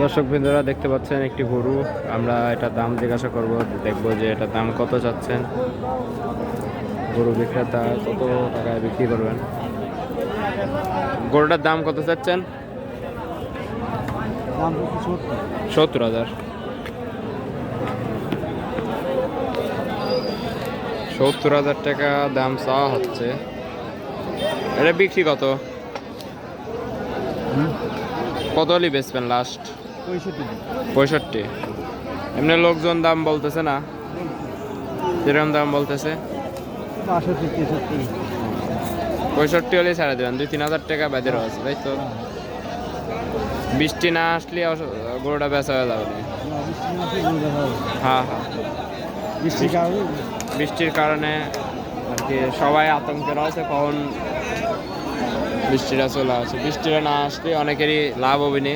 দর্শক বিন্দুরা দেখতে পাচ্ছেন একটি গরু। আমরা এটা দাম জিজ্ঞাসা করব দেখব যে এটা দাম কত চাচ্ছেন। গরু বিক্রেতা কত টাকায় বিক্রি করবেন? গরুটার দাম কত চাচ্ছেন? সত্তর। হাজার। সত্তর হাজার টাকা দাম চাওয়া হচ্ছে। এটা বিক্রি কত? কত হলে বেচবেন লাস্ট পঁয়ষট্টি। এমনি লোকজন দাম বলতেছে না। কীরকম দাম বলতেছে? পঁয়ষট্টি হলে ছাড়া দেবেন। দুই তিন হাজার টাকা বেঁধে আছে তাই তো? বৃষ্টি না আসলে গরুটা বেচা হয়ে যাবে। হ্যাঁ হ্যাঁ। বৃষ্টির কারণে? বৃষ্টির কারণে আর কি সবাই আতঙ্কের আছে কখন বৃষ্টিটা চলে আসে। বৃষ্টিটা না আসলে অনেকেরই লাভ হবে না।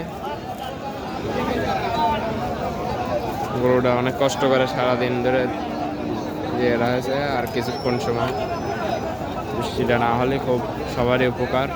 গরুটা অনেক কষ্ট করে সারাদিন ধরে দিয়ে রয়েছে, আর কিছুক্ষণ সময় বৃষ্টিটা না হলে খুব সবারই উপকার।